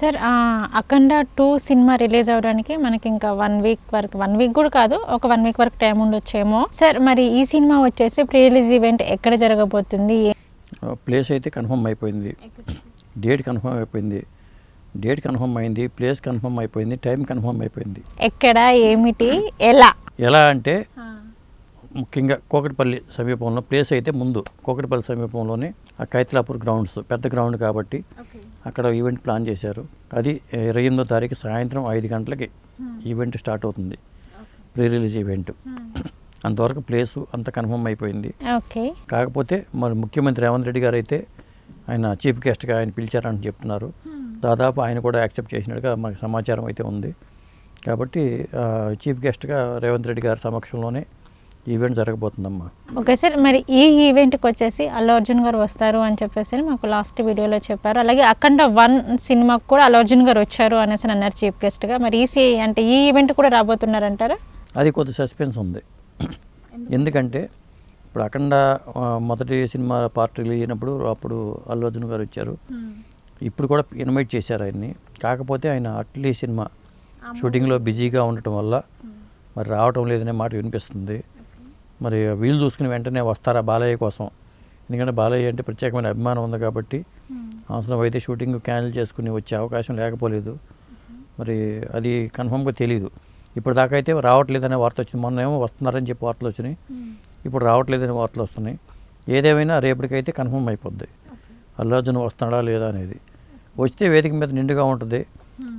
Sir Akhanda two cinema release అవడానికి మనకి ఇంకా వన్ వీక్ వరకు వన్ వీక్ కూడా కాదు ఒక వన్ వీక్ వరకు టైం ఉండొచ్చేమో. సార్ మరి ఈ సినిమా వచ్చేసి ప్రీ రిలీజ్ ఈవెంట్ ఎక్కడ జరగబోతుంది? ప్లేస్ అయితే కన్ఫర్మ్ అయిపోయింది. డేట్ కన్ఫర్మ్ అయిపోయింది. డేట్ కన్ఫర్మ్ అయింది ప్లేస్ కన్ఫర్మ్ అయిపోయింది టైం కన్ఫర్మ్ అయిపోయింది. ఎక్కడ ఏమిటి ఎలా? ఎలా అంటే ముఖ్యంగా కోకటిపల్లి సమీపంలో ప్లేస్ అయితే ముందు. కోకటిపల్లి సమీపంలోనే ఆ కైతలాపూర్ గ్రౌండ్స్ పెద్ద గ్రౌండ్ కాబట్టి అక్కడ ఈవెంట్ ప్లాన్ చేశారు. అది ఇరవై ఎనిమిదో తారీఖు సాయంత్రం ఐదు గంటలకి ఈవెంట్ స్టార్ట్ అవుతుంది. ప్రీ రిలీజ్ ఈవెంట్ అంతవరకు ప్లేసు అంత కన్ఫర్మ్ అయిపోయింది. ఓకే కాకపోతే మరి ముఖ్యమంత్రి రేవంత్ రెడ్డి గారు అయితే ఆయన చీఫ్ గెస్ట్గా ఆయన పిలిచారని చెప్తున్నారు. దాదాపు ఆయన కూడా యాక్సెప్ట్ చేసినట్టుగా మాకు సమాచారం అయితే ఉంది. కాబట్టి చీఫ్ గెస్ట్గా రేవంత్ రెడ్డి గారి సమక్షంలోనే ఈవెంట్ జరగబోతుందమ్మా. ఓకే సార్ మరి ఈ ఈవెంట్కి వచ్చేసి అల్లు అర్జున్ గారు వస్తారు అని చెప్పేసి మాకు లాస్ట్ వీడియోలో చెప్పారు. అలాగే అఖండ వన్ సినిమాకు కూడా అల్లు అర్జున్ గారు వచ్చారు అనేసి అని అన్నారు చీఫ్ గెస్ట్గా. మరి ఈ సి అంటే ఈ ఈవెంట్ కూడా రాబోతున్నారంటారా? అది కొద్ది సస్పెన్స్ ఉంది. ఎందుకంటే ఇప్పుడు అఖండ మొదటి సినిమా పార్ట్ రిలీజ్ అయినప్పుడు అప్పుడు అల్లు అర్జున్ గారు వచ్చారు. ఇప్పుడు కూడా ఇన్వైట్ చేశారు ఆయన్ని. కాకపోతే ఆయన అట్లీ సినిమా షూటింగ్లో బిజీగా ఉండటం వల్ల మరి రావటం లేదనే మాట వినిపిస్తుంది. మరి వీలు చూసుకుని వెంటనే వస్తారా బాలయ్య కోసం? ఎందుకంటే బాలయ్య అంటే ప్రత్యేకమైన అభిమానం ఉంది కాబట్టి అవసరం అయితే షూటింగ్ క్యాన్సిల్ చేసుకుని వచ్చే అవకాశం లేకపోలేదు. మరి అది కన్ఫర్మ్గా తెలియదు ఇప్పుడు దాకా అయితే రావట్లేదనే వార్త వచ్చింది. మొన్న ఏమో వస్తున్నారని చెప్పి వార్తలు వచ్చినాయి. ఇప్పుడు రావట్లేదనే వార్తలు వస్తున్నాయి. ఏదేమైనా రేపటికైతే కన్ఫర్మ్ అయిపోద్ది. అల్లు అర్జున్ వస్తున్నాడా లేదా అనేది. వస్తే వేదిక మీద నిండుగా ఉంటుంది.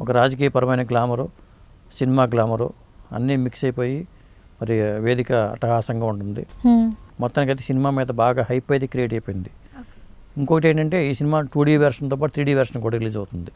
ఒక రాజకీయపరమైన గ్లామరు సినిమా గ్లామరు అన్నీ మిక్స్ అయిపోయి మరి వేదిక అట్టహాసంగా ఉంటుంది. హ్మ్. మొత్తానికైతే సినిమా మీద బాగా హైప్ అయితే క్రియేట్ అయిపోయింది. ఇంకొకటి ఏంటంటే ఈ సినిమా టూ డీ వెర్షన్తో పాటు త్రీ డీ వెర్షన్ కూడా రిలీజ్ అవుతుంది.